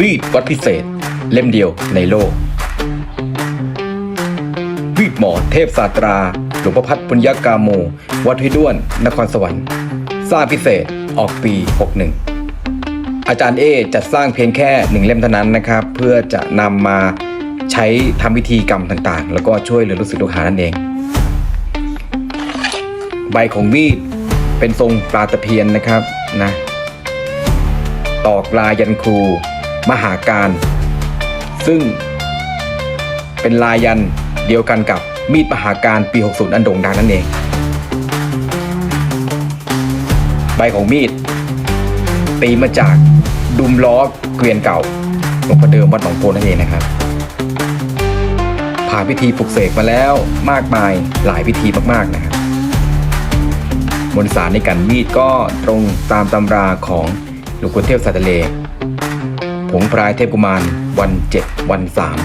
มีดวัดพิเศษ เล่มเดียวในโลก มีดหมอเทพศาตรา หลวงพ่อพัฒน์ปุญญากาโม วัดห้วยด้วน นครสวรรค์ สร้างพิเศษออกปี 61 อาจารย์เอจัดสร้างเพียงแค่หนึ่งเล่มเท่านั้นนะครับ เพื่อจะนำมาใช้ทำพิธีกรรมต่างๆ แล้วก็ช่วยเหลือลูกศิษย์ลูกหานั่นเอง ใบของมีดเป็นทรงปลาตะเพียนนะครับนะตอกลายยันครู มหาการ ซึ่งเป็นลายยันเดียวกันกับมีดมหาการปี 60 อันโด่งดังนั่นเอง ใบของมีด ตีมาจากดุมล้อเกวียนเก่าหลวงพ่อเดิมวัดหนองโพนั่นเองนะครับ ผ่านพิธีปลุกเสกมาแล้วมากมายหลายพิธีมากๆนะครับมนต์สารในการมีดก็ตรงตามตำราของหลวงปู่เทพสัตเล ผงพรายเทพกุมาร วันเจ็ดวันสาม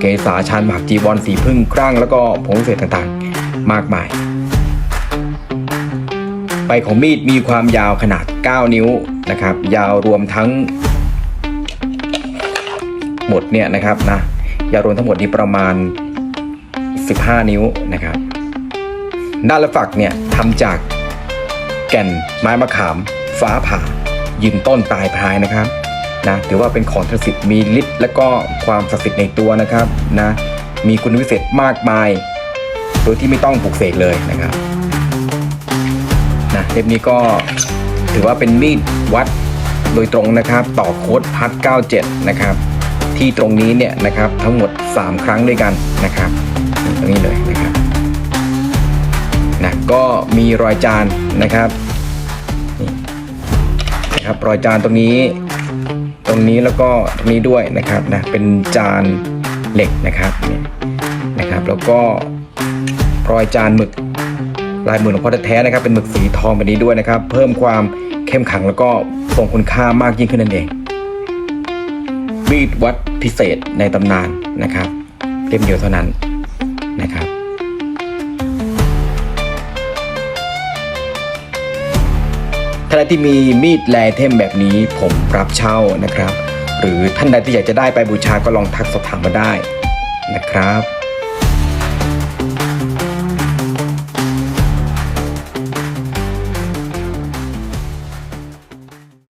เกษาชานหมากจีวรสีพึ่งครั่งแล้วก็ผงเศษต่างๆ มากมาย ใบของมีดมีความยาวขนาด 9 นิ้วนะครับ ยาวรวมทั้ง หมดเนี่ยนะครับนะยาวรวมทั้งหมดนี้ประมาณ 15 นิ้วนะครับ ด้านละฝักเนี่ยทำจากแก่นไม้มะขาม ฟ้าผ่ายืนต้นตายพรายนะครับ นะถือว่าเป็นของศักดิ์สิทธิ์มีฤทธิ์และก็ความศักดิ์สิทธิ์ในตัวนะครับนะมีคุณวิเศษมากมาย โดยที่ไม่ต้องปลุกเสกเลยนะครับนะเล่มนี้ก็ถือว่าเป็นมีดวัดโดยตรงนะครับ ต่อโค้ดพัด97 นะครับ ที่ตรงนี้เนี่ยนะครับทั้งหมด 3 ครั้งด้วยกันนะครับตรงนี้เลยนะครับนะก็มีรอยจานนะครับนี่นะครับรอยจานตรงนี้ ตรงนี้แล้วก็ตรงนี้ด้วยนะครับนะเป็นจานเหล็กนะครับนี่นะครับ แล้วก็รอยจานหมึกลายมือหลวงพ่อแท้ๆนะครับเป็นหมึกสีทองแบบนี้ด้วยนะครับ เพิ่มความเข้มขังแล้วก็ทรงคุณค่ามากยิ่งขึ้นนั่นเองมีดวัดพิเศษในตำนานนะครับเล่มเดียวเท่านั้น ท่านใดที่มีมีดแลเทมแบบนี้ผมรับเช่านะครับ หรือท่านใดที่อยากจะได้ไปบูชาก็ลองทักสอบถามมาได้นะครับ